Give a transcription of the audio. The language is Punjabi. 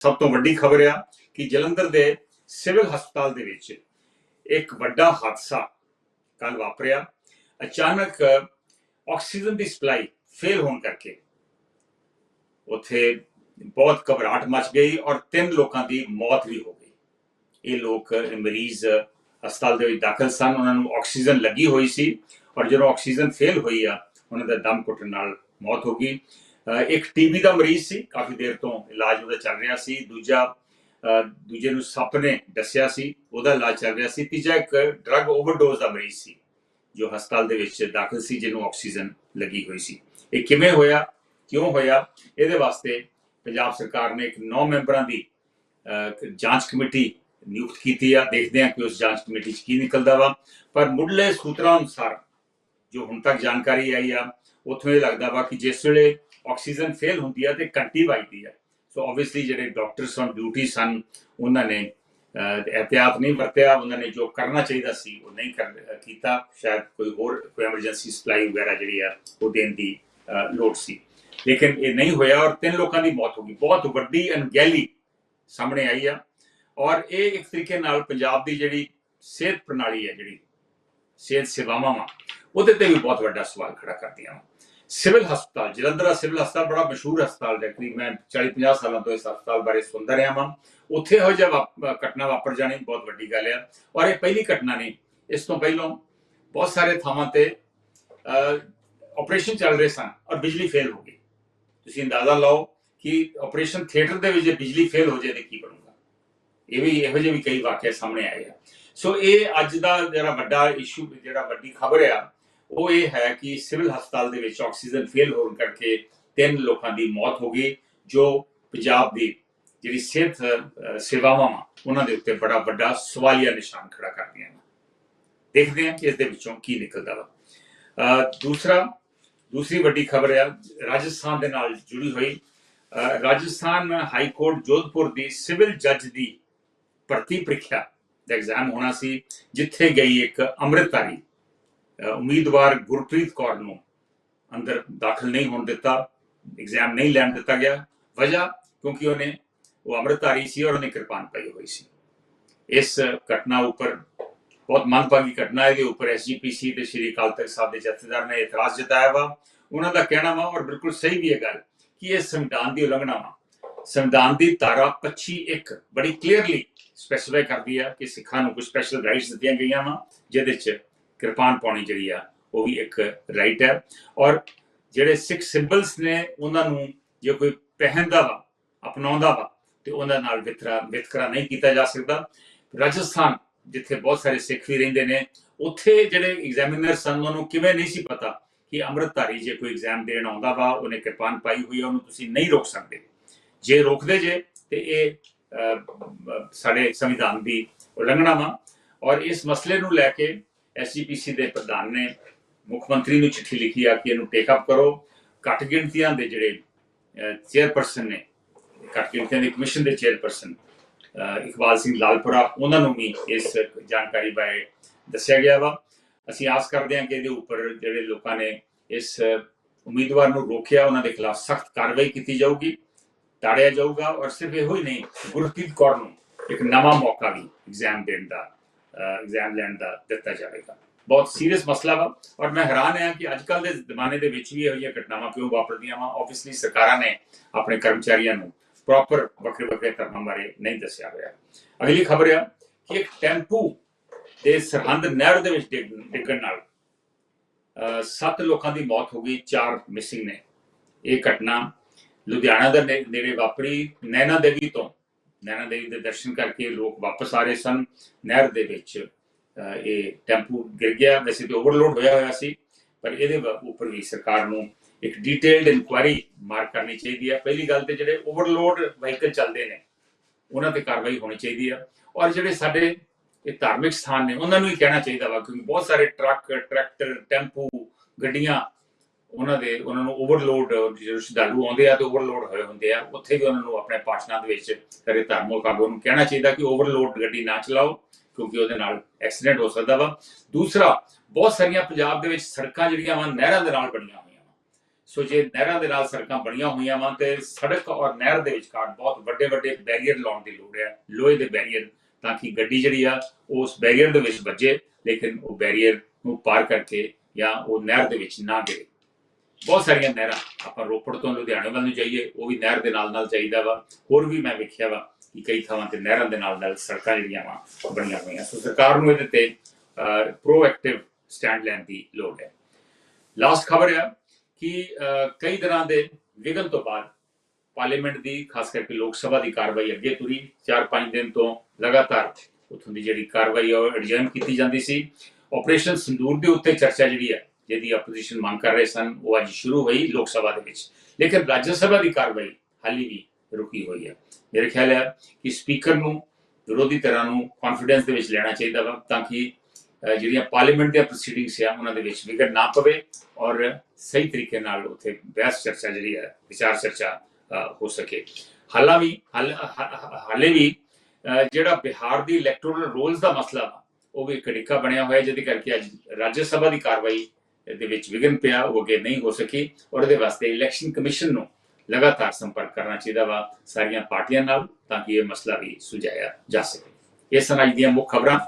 ਸਭ ਤੋਂ ਵੱਡੀ ਖਬਰ ਆ ਕਿ ਜਲੰਧਰ ਦੇ ਸਿਵਲ ਹਸਪਤਾਲ ਦੇ ਵਿੱਚ ਇੱਕ ਵੱਡਾ ਹਾਦਸਾ ਕੱਲ ਵਾਪਰਿਆ। ਅਚਾਨਕ ਆਕਸੀਜਨ ਦੀ ਸਪਲਾਈ ਫੇਲ ਹੋਣ ਕਰਕੇ ਉੱਥੇ ਬਹੁਤ ਘਬਰਾਹਟ ਮਚ ਗਈ ਔਰ ਤਿੰਨ ਲੋਕਾਂ ਦੀ ਮੌਤ ਵੀ ਹੋ ਗਈ। ਇਹ ਲੋਕ ਇਹ ਮਰੀਜ਼ ਹਸਪਤਾਲ ਦੇ ਵਿੱਚ ਦਾਖਲ ਸਨ। ਉਹਨਾਂ ਨੂੰ ਆਕਸੀਜਨ ਲੱਗੀ ਹੋਈ ਸੀ ਔਰ ਜਦੋਂ ਆਕਸੀਜਨ ਫੇਲ ਹੋਈ ਆ, ਉਹਨਾਂ ਦਾ ਦਮ ਘੁੱਟਣ ਨਾਲ ਮੌਤ ਹੋ ਗਈ। ਇੱਕ ਟੀਬੀ ਦਾ ਮਰੀਜ਼ ਸੀ ਕਾਫੀ ਦੇਰ ਤੋਂ ਇਲਾਜ ਉਹਦਾ ਚੱਲ ਰਿਹਾ ਸੀ। ਦੂਜਾ ਦੂਜੇ ਨੂੰ ਸੱਪ ਨੇ ਦੱਸਿਆ ਸੀ ਉਹਦਾ ਇਲਾਜ ਚੱਲ ਰਿਹਾ ਸੀ। ਤੀਜਾ ਇੱਕ ਡਰੱਗ ਓਵਰਡੋਜ਼ ਦਾ ਮਰੀਜ਼ ਸੀ ਜੋ ਹਸਪਤਾਲ ਦੇ ਵਿੱਚ ਦਾਖਲ ਸੀ ਜਿਹਨੂੰ ਆਕਸੀਜਨ ਲੱਗੀ ਹੋਈ ਸੀ। ਇਹ ਕਿਵੇਂ ਹੋਇਆ ਕਿਉਂ ਹੋਇਆ? ਇਹਦੇ ਵਾਸਤੇ ਪੰਜਾਬ ਸਰਕਾਰ ਨੇ ਇੱਕ 9 ਮੈਂਬਰਾਂ ਦੀ ਅਹ, ਜਾਂਚ ਕਮੇਟੀ ਨਿਯੁਕਤ ਕੀਤੀ ਆ। ਦੇਖਦੇ ਹਾਂ ਕਿ ਉਸ ਜਾਂਚ ਕਮੇਟੀ 'ਚ ਕੀ ਨਿਕਲਦਾ ਵਾ। ਪਰ ਮੁੱਢਲੇ ਸੂਤਰਾਂ ਅਨੁਸਾਰ ਜੋ ਹੁਣ ਤੱਕ ਜਾਣਕਾਰੀ ਆਈ ਆ ਉੱਥੋਂ ਇਹ ਲੱਗਦਾ ਵਾ ਕਿ ਜਿਸ ਵੇਲੇ ਆਕਸੀਜਨ ਫੇਲ ਹੁੰਦੀ ਆ ਤੇ ਘੰਟੀ ਵੱਜਦੀ ਆ। ਸੋ ਆਬਵੀਅਸਲੀ ਜਿਹੜੇ ਡਾਕਟਰਸ ਔਨ ਡਿਊਟੀ ਸਨ ਉਹਨਾਂ ਨੇ ਅਹ, ਇਹਤਿਆਤ ਨਹੀਂ ਵਰਤਿਆ ਉਹਨਾਂ ਨੇ ਜੋ ਕਰਨਾ ਚਾਹੀਦਾ ਸੀ ਉਹ ਨਹੀਂ ਕਰ ਕੀਤਾ। ਸ਼ਾਇਦ ਕੋਈ ਹੋਰ ਕੋਈ ਐਮਰਜੈਂਸੀ ਸਪਲਾਈ ਵਗੈਰਾ ਜਿਹੜੀ ਆ ਉਹ ਦੇਣ ਦੀ ਲੋੜ ਸੀ। ਲੇਕਿਨ ਇਹ ਨਹੀਂ ਹੋਇਆ ਔਰ ਤਿੰਨ ਲੋਕਾਂ ਦੀ ਮੌਤ ਹੋ ਗਈ। ਬਹੁਤ ਵੱਡੀ ਅਣਗਹਿਲੀ ਸਾਹਮਣੇ ਆਈ ਆ। ਔਰ ਇਹ ਇੱਕ ਤਰੀਕੇ ਨਾਲ ਪੰਜਾਬ ਦੀ ਜਿਹੜੀ ਸਿਹਤ ਪ੍ਰਣਾਲੀ ਹੈ ਜਿਹੜੀ ਸਿਹਤ ਸੇਵਾਵਾਂ ਵਾ ਉਹਦੇ ਤੇ ਵੀ ਬਹੁਤ ਵੱਡਾ ਸਵਾਲ ਖੜਾ ਕਰਦੀਆਂ ਵਾਂ। ਸਿਵਲ ਹਸਪਤਾਲ, ਜਲੰਧਰ ਸਿਵਲ ਹਸਪਤਾਲ ਬੜਾ ਮਸ਼ਹੂਰ ਹਸਪਤਾਲ ਹੈ। ਕਰੀਬ ਮੈਂ 40 50 ਸਾਲਾਂ ਤੋਂ ਇਸ ਹਸਪਤਾਲ ਬਾਰੇ ਸੁਣਦਾ ਰਿਹਾ ਹਾਂ ਉੱਥੇ ਇਹੋ ਜਿਹਾ ਵਾਪ- ਘਟਨਾ ਵਾਪਰ ਜਾਣੀ ਬਹੁਤ ਵੱਡੀ ਗੱਲ ਆ ਔਰ ਇਹ ਪਹਿਲੀ ਘਟਨਾ ਨਹੀਂ, ਇਸ ਤੋਂ ਪਹਿਲਾਂ ਬਹੁਤ ਸਾਰੇ ਥਾਵਾਂ ਤੇ ਆਪਰੇਸ਼ਨ ਚੱਲ ਰਹੇ ਸਨ ਔਰ ਬਿਜਲੀ ਫੇਲ ਹੋ ਗਈ। ਤੁਸੀਂ ਅੰਦਾਜ਼ਾ ਲਾਓ ਕਿ ਆਪਰੇਸ਼ਨ ਥੀਏਟਰ ਦੇ ਵਿੱਚ ਜੇ ਬਿਜਲੀ ਫੇਲ ਹੋ ਜਾਏ ਤੇ ਕੀ ਬਣੂਗਾ? ਇਹ ਵੀ ਇਹੋ ਜਿਹੇ ਵੀ ਕਈ ਵਾਕਿਆ ਸਾਹਮਣੇ ਆਏ ਆ। ਸੋ ਇਹ ਅੱਜ ਦਾ ਜਿਹੜਾ ਵੱਡਾ ਇਸ਼ੂ ਜਿਹੜਾ ਵੱਡੀ ਖਬਰ ਆ ਉਹ ਇਹ ਹੈ ਕਿ ਸਿਵਲ ਹਸਪਤਾਲ ਦੇ ਵਿੱਚ ਆਕਸੀਜਨ ਫੇਲ ਹੋਣ ਕਰਕੇ ਤਿੰਨ ਲੋਕਾਂ ਦੀ ਮੌਤ ਹੋ ਗਈ ਜੋ ਪੰਜਾਬ ਦੀ ਜਿਹੜੀ ਸਿਹਤ ਸੇਵਾਵਾਂ ਵਾ ਉਹਨਾਂ ਦੇ ਉੱਤੇ ਬੜਾ ਵੱਡਾ ਸਵਾਲੀਆ ਨਿਸ਼ਾਨ ਖੜਾ ਕਰਦੀਆਂ ਨੇ। ਦੇਖਦੇ ਹਾਂ ਕਿ ਇਸ ਦੇ ਵਿੱਚੋਂ ਕੀ ਨਿਕਲਦਾ ਵਾ। ਦੂਸਰਾ ਦੂਸਰੀ ਵੱਡੀ ਖਬਰ ਹੈ ਰਾਜਸਥਾਨ ਦੇ ਨਾਲ ਜੁੜੀ ਹੋਈ ਰਾਜਸਥਾਨ ਹਾਈ ਕੋਰਟ ਜੋਧਪੁਰ ਦੀ ਸਿਵਲ ਜੱਜ ਦੀ ਭਰਤੀ ਪ੍ਰੀਖਿਆ ਦਾ ਐਗਜ਼ਾਮ ਹੋਣਾ ਸੀ ਜਿੱਥੇ ਗਈ ਇੱਕ ਅੰਮ੍ਰਿਤਧਾਰੀ। ਅਹ, ਉਮੀਦਵਾਰ ਗੁਰਪ੍ਰੀਤ ਕੌਰ ਨੂੰ ਅੰਦਰ ਦਾਖਲ ਨਹੀਂ ਹੋਣ ਦਿੱਤਾ ਐਗਜ਼ਾਮ ਨਹੀਂ ਲੈਣ ਦਿੱਤਾ ਗਿਆ। ਵਜ੍ਹਾ ਕਿਉਂਕਿ ਉਹਨੇ, ਉਹ ਅੰਮ੍ਰਿਤਧਾਰੀ ਸੀ ਔਰ ਉਹਨੇ ਕਿਰਪਾਨ ਪਾਈ ਹੋਈ ਸੀ। ਇਸ ਘਟਨਾ ਉੱਪਰ ਬਹੁਤ ਮੰਦਭਾਗੀ ਘਟਨਾ ਹੈ। ਦੇ ਉੱਪਰ ਐਸਜੀਪੀਸੀ ਤੇ ਸ਼੍ਰੀ ਅਕਾਲ ਤਖਤ ਸਾਹਿਬ ਦੇ ਜਥੇਦਾਰ ਨੇ ਇਤਰਾਜ਼ ਜਤਾਇਆ ਵਾ। ਉਹਨਾਂ ਦਾ ਕਹਿਣਾ ਵਾ ਔਰ ਬਿਲਕੁਲ ਸਹੀ ਵੀ ਇਹ ਗੱਲ, ਕਿ ਇਹ ਸੰਵਿਧਾਨ ਦੀ ਉਲੰਘਣਾ ਵਾ। ਸੰਵਿਧਾਨ ਦੀ ਧਾਰਾ 25 ਇੱਕ ਬੜੀ ਕਲੀਅਰਲੀ ਸਪੈਸੀਫਾਈ ਕਰਦੀ ਆ ਕਿ ਸਿੱਖਾਂ ਨੂੰ ਕੁਝ ਸਪੈਸ਼ਲ ਰਾਈਟਸ ਦਿੱਤੀਆਂ ਗਈਆਂ ਵਾ, ਜਿਹਦੇ ਚ ਕਿਰਪਾਨ ਪਾਉਣੀ ਜਿਹੜੀ ਆ, ਉਹ ਵੀ ਇੱਕ ਰਾਈਟ ਹੈ। ਔਰ ਜਿਹੜੇ ਸਿੱਖ ਸਿੰਬਲਸ ਨੇ, ਉਹਨਾਂ ਨੂੰ ਜੇ ਕੋਈ ਪਹਿਨਦਾ ਵਾ, ਅਪਣਾਉਂਦਾ ਵਾ, ਤੇ ਉਹਨਾਂ ਨਾਲ ਵਿਤਕਰਾ ਵਿਤਕਰਾ ਨਹੀਂ ਕੀਤਾ ਜਾ ਸਕਦਾ। ਰਾਜਸਥਾਨ, ਜਿੱਥੇ ਬਹੁਤ ਸਾਰੇ ਸਿੱਖ ਵੀ ਰਹਿੰਦੇ ਨੇ, ਉੱਥੇ ਜਿਹੜੇ ਐਗਜ਼ਾਮੀਨਰ ਸਨ, ਉਹਨਾਂ ਨੂੰ ਕਿਵੇਂ ਨਹੀਂ ਸੀ ਪਤਾ ਕਿ ਅੰਮ੍ਰਿਤਧਾਰੀ ਜੇ ਕੋਈ ਐਗਜ਼ਾਮ ਦੇਣ ਆਉਂਦਾ ਵਾ, ਉਹਨੇ ਕਿਰਪਾਨ ਪਾਈ ਹੋਈ ਹੈ ਉਹਨੂੰ ਤੁਸੀਂ ਨਹੀਂ ਰੋਕ ਸਕਦੇ। ਜੇ ਰੋਕਦੇ ਜੇ, ਤੇ ਇਹ ਸਾਡੇ ਸੰਵਿਧਾਨ ਦੀ ਉਲੰਘਣਾ ਵਾ। ਔਰ ਇਸ ਮਸਲੇ ਨੂੰ ਲੈ ਕੇ ਐਸਜੀਪੀਸੀ ਦੇ ਪ੍ਰਧਾਨ ਨੇ ਮੁੱਖ ਮੰਤਰੀ ਨੂੰ ਚਿੱਠੀ ਲਿਖੀ ਆ ਕਿ ਇਹਨੂੰ ਟੇਕ ਅਪ ਕਰੋ। ਘੱਟ ਗਿਣਤੀਆਂ ਦੇ ਜਿਹੜੇ ਚੇਅਰਪਰਸਨ ਨੇ, ਘੱਟ ਗਿਣਤੀਆਂ ਦੇ ਕਮਿਸ਼ਨ ਦੇ ਚੇਅਰਪਰਸਨ ਇਕਬਾਲ ਸਿੰਘ ਲਾਲਪੁਰਾ, ਉਹਨਾਂ ਨੂੰ ਵੀ ਇਸ ਜਾਣਕਾਰੀ ਬਾਰੇ ਦੱਸਿਆ ਗਿਆ ਵਾ। ਅਸੀਂ ਆਸ ਕਰਦੇ ਹਾਂ ਕਿ ਇਹਦੇ ਉੱਪਰ ਜਿਹੜੇ ਲੋਕਾਂ ਨੇ ਇਸ ਉਮੀਦਵਾਰ ਨੂੰ ਰੋਕਿਆ, ਉਹਨਾਂ ਦੇ ਖਿਲਾਫ ਸਖਤ ਕਾਰਵਾਈ ਕੀਤੀ ਜਾਊਗੀ, ਤਾੜਿਆ ਜਾਊਗਾ ਔਰ ਸਿਰਫ ਇਹੋ ਹੀ ਨਹੀਂ, ਗੁਰਪ੍ਰੀਤ ਕੌਰ ਨੂੰ ਇੱਕ ਨਵਾਂ ਮੌਕਾ ਵੀ ਐਗਜ਼ਾਮ ਦੇਣ ਦਾ ਐਗਜ਼ਾਮ ਲੈਣ ਦਾ ਦਿੱਤਾ ਜਾਵੇਗਾ। ਬਹੁਤ ਸੀਰੀਅਸ ਮਸਲਾ ਵਾ ਔਰ ਮੈਂ ਹੈਰਾਨ ਹਾਂ ਕਿ ਅੱਜ ਕੱਲ ਦੇ ਜ਼ਮਾਨੇ ਦੇ ਵਿੱਚ ਵੀ ਇਹੋ ਜਿਹੀਆਂ ਘਟਨਾਵਾਂ ਕਿਉਂ ਵਾਪਰਦੀਆਂ ਵਾ। ਆਬਵੀਅਸਲੀ ਸਰਕਾਰਾਂ ਨੇ ਆਪਣੇ ਕਰਮਚਾਰੀਆਂ ਨੂੰ ਪ੍ਰੋਪਰ ਵੱਖਰੇ ਵੱਖਰੇ ਧਰਮਾਂ ਬਾਰੇ ਨਹੀਂ ਦੱਸਿਆ ਹੋਇਆ। ਅਗਲੀ ਖਬਰ ਆ ਕਿ ਇੱਕ ਟੈਂਪੂ ਦੇ ਸਰਹੰਦ ਨਹਿਰ ਦੇ ਵਿੱਚ ਡਿੱਗ- ਡਿੱਗਣ ਨਾਲ ਅਹ, ਸੱਤ ਲੋਕਾਂ ਦੀ ਮੌਤ ਹੋ ਗਈ ਚਾਰ ਮਿਸਿੰਗ ਨੇ। ਇਹ ਘਟਨਾ ਲੁਧਿਆਣਾ ਦੇ ਨੇੜੇ ਵਾਪਰੀ ਨੈਣਾ ਦੇਵੀ ਤੋਂ ਨੈਣਾ ਦੇਵੀ ਦੇ ਦਰਸ਼ਨ ਕਰਕੇ ਲੋਕ ਵਾਪਸ ਆ ਰਹੇ ਸਨ। ਨਹਿਰ ਦੇ ਵਿੱਚ ਇਹ ਟੈਂਪੂ ਗਿਰ ਗਿਆ। ਵੈਸੇ ਤੇ ਓਵਰਲੋਡ ਹੋਇਆ ਹੋਇਆ ਸੀ, ਪਰ ਇਹਦੇ ਉੱਪਰ ਵੀ ਸਰਕਾਰ ਨੂੰ ਇੱਕ ਡੀਟੇਲਡ ਇਨਕੁਆਇਰੀ ਮਾਰਕ ਕਰਨੀ ਚਾਹੀਦੀ ਹੈ। ਪਹਿਲੀ ਗੱਲ ਤੇ ਜਿਹੜੇ ਓਵਰਲੋਡ ਵਹੀਕਲ ਚੱਲਦੇ ਨੇ, ਉਹਨਾਂ ਤੇ ਕਾਰਵਾਈ ਹੋਣੀ ਚਾਹੀਦੀ ਆ ਔਰ ਜਿਹੜੇ ਸਾਡੇ ਇਹ ਧਾਰਮਿਕ ਸਥਾਨ ਨੇ, ਉਹਨਾਂ ਨੂੰ ਹੀ ਕਹਿਣਾ ਚਾਹੀਦਾ ਵਾ, ਕਿਉਂਕਿ ਬਹੁਤ ਸਾਰੇ ਟਰੱਕ, ਟਰੈਕਟਰ, ਟੈਂਪੂ, ਗੱਡੀਆਂ ਉਹਨਾਂ ਦੇ, ਉਹਨਾਂ ਨੂੰ ਓਵਰਲੋਡ ਜਿਹੜੇ ਸ਼ਰਧਾਲੂ ਆਉਂਦੇ ਆ ਤੇ ਓਵਰਲੋਡ ਹੋਏ ਹੁੰਦੇ ਆ, ਉੱਥੇ ਵੀ ਉਹਨਾਂ ਨੂੰ ਆਪਣੇ ਭਾਸ਼ਣਾਂ ਦੇ ਵਿੱਚ ਕਰੇ ਧਾਰਮਿਕ ਕਾਬੂ ਨੂੰ ਕਹਿਣਾ ਚਾਹੀਦਾ ਕਿ ਓਵਰਲੋਡ ਗੱਡੀ ਨਾ ਚਲਾਓ, ਕਿਉਂਕਿ ਉਹਦੇ ਨਾਲ ਐਕਸੀਡੈਂਟ ਹੋ ਸਕਦਾ ਵਾ। ਦੂਸਰਾ, ਬਹੁਤ ਸਾਰੀਆਂ ਪੰਜਾਬ ਦੇ ਵਿੱਚ ਸੜਕਾਂ ਜਿਹੜੀਆਂ ਵਾ, ਨਹਿਰਾਂ ਦੇ ਨਾਲ ਬਣੀਆਂ ਹੋਈਆਂ ਵਾ। ਸੋ ਜੇ ਨਹਿਰਾਂ ਦੇ ਨਾਲ ਸੜਕਾਂ ਬਣੀਆਂ ਹੋਈਆਂ ਵਾ, ਤੇ ਸੜਕ ਔਰ ਨਹਿਰ ਦੇ ਵਿਚਕਾਰ ਬਹੁਤ ਵੱਡੇ ਵੱਡੇ ਬੈਰੀਅਰ ਲਾਉਣ ਦੀ ਲੋੜ ਹੈ ਲੋਹੇ ਦੇ ਬੈਰੀਅਰ ਤਾਂ ਕਿ ਗੱਡੀ ਜਿਹੜੀ ਆ ਉਸ ਬੈਰੀਅਰ ਦੇ ਵਿੱਚ ਵੱਜੇ, ਲੇਕਿਨ ਉਹ ਬੈਰੀਅਰ ਨੂੰ ਪਾਰ ਕਰਕੇ ਜਾਂ ਉਹ ਨਹਿਰ ਦੇ ਵਿੱਚ ਨਾ ਗਿਰੇ। ਬਹੁਤ ਸਾਰੀਆਂ ਨਹਿਰਾਂ ਆਪਾਂ ਰੋਪੜ ਤੋਂ ਲੁਧਿਆਣੇ ਵੱਲ ਨੂੰ ਜਾਈਏ, ਉਹ ਵੀ ਨਹਿਰ ਦੇ ਨਾਲ ਨਾਲ ਚਾਹੀਦਾ ਵਾ। ਹੋਰ ਵੀ ਮੈਂ ਵੇਖਿਆ ਵਾ ਕਿ ਕਈ ਥਾਵਾਂ ਤੇ ਨਹਿਰਾਂ ਦੇ ਨਾਲ ਨਾਲ ਸੜਕਾਂ ਜਿਹੜੀਆਂ ਵਾ ਬਣੀਆਂ ਹੋਈਆਂ। ਸੋ ਸਰਕਾਰ ਨੂੰ ਇਹਦੇ ਤੇ ਪ੍ਰੋਐਕਟਿਵ ਸਟੈਂਡ ਲੈਣ ਦੀ ਲੋੜ ਹੈ। ਲਾਸਟ ਖਬਰ ਹੈ ਕਿ ਕਈ ਦਿਨਾਂ ਦੇ ਵਿਗਨ ਤੋਂ ਬਾਅਦ ਪਾਰਲੀਮੈਂਟ ਦੀ, ਖਾਸ ਕਰਕੇ ਲੋਕ ਸਭਾ ਦੀ ਕਾਰਵਾਈ ਅੱਗੇ ਤੁਰੀ। 4-5 ਦਿਨ ਤੋਂ ਲਗਾਤਾਰ ਉਥੋਂ ਦੀ ਜਿਹੜੀ ਕਾਰਵਾਈ ਉਹ ਐਡਜਰਨ ਕੀਤੀ ਜਾਂਦੀ ਸੀ। ਆਪਰੇਸ਼ਨ ਸੰਦੂਰ ਦੇ ਉੱਤੇ ਚਰਚਾ ਜਿਹੜੀ ਹੈ ਜਿਹਦੀ ਆਪੋਜੀਸ਼ਨ ਮੰਗ ਕਰ ਰਹੇ ਸਨ, ਉਹ ਅੱਜ ਸ਼ੁਰੂ ਹੋਈ ਲੋਕ ਸਭਾ ਦੇ ਵਿੱਚ। ਲੇਕਿਨ ਰਾਜ ਸਭਾ ਦੀ ਕਾਰਵਾਈ ਹਾਲੀ ਵੀ ਰੁਕੀ ਹੋਈ ਹੈ। ਮੇਰੇ ਖਿਆਲ ਹੈ ਕਿ ਸਪੀਕਰ ਨੂੰ ਵਿਰੋਧੀ ਧਿਰਾਂ ਨੂੰ ਕੌਨਫੀਡੈਂਸ ਦੇ ਵਿੱਚ ਲੈਣਾ ਚਾਹੀਦਾ ਵਾ, ਤਾਂ ਕਿ ਜਿਹੜੀਆਂ ਪਾਰਲੀਮੈਂਟ ਦੀਆਂ ਪ੍ਰੋਸੀਡਿੰਗਸ ਆ, ਉਹਨਾਂ ਦੇ ਵਿੱਚ ਵਿਗੜ ਨਾ ਪਵੇ ਔਰ ਸਹੀ ਤਰੀਕੇ ਨਾਲ ਉੱਥੇ ਬਹਿਸ ਚਰਚਾ ਜਿਹੜੀ ਹੈ, ਵਿਚਾਰ ਚਰਚਾ ਹੋ ਸਕੇ। ਹਾਲਾਂ ਵੀ, ਹਾਲ- ਹਾਲੇ ਵੀ ਜਿਹੜਾ ਬਿਹਾਰ ਦੀ ਇਲੈਕਟੋਰਲ ਰੋਲਸ ਦਾ ਮਸਲਾ ਵਾ, ਉਹ ਵੀ ਇੱਕ ਡਿੱਕਾ ਬਣਿਆ ਹੋਇਆ, ਜਿਹਦੇ ਕਰਕੇ ਅੱਜ ਰਾਜ ਸਭਾ ਦੀ ਕਾਰਵਾਈ ਦੇ ਵਿੱਚ ਵਿਘਨ ਪਿਆ ਉਹ ਅੱਗੇ ਨਹੀਂ ਹੋ ਸਕੀ ਔਰ ਇਹਦੇ ਵਾਸਤੇ ਇਲੈਕਸ਼ਨ ਕਮਿਸ਼ਨ ਨੂੰ ਲਗਾਤਾਰ ਸੰਪਰਕ ਕਰਨਾ ਚਾਹੀਦਾ ਵਾ ਸਾਰੀਆਂ ਪਾਰਟੀਆਂ ਨਾਲ ਤਾਂ ਕਿ ਇਹ ਮਸਲਾ ਵੀ ਸੁਲਝਾਇਆ ਜਾ ਸਕੇ। ਇਹ ਸਨ ਅੱਜ ਦੀਆਂ ਮੁੱਖ ਖਬਰਾਂ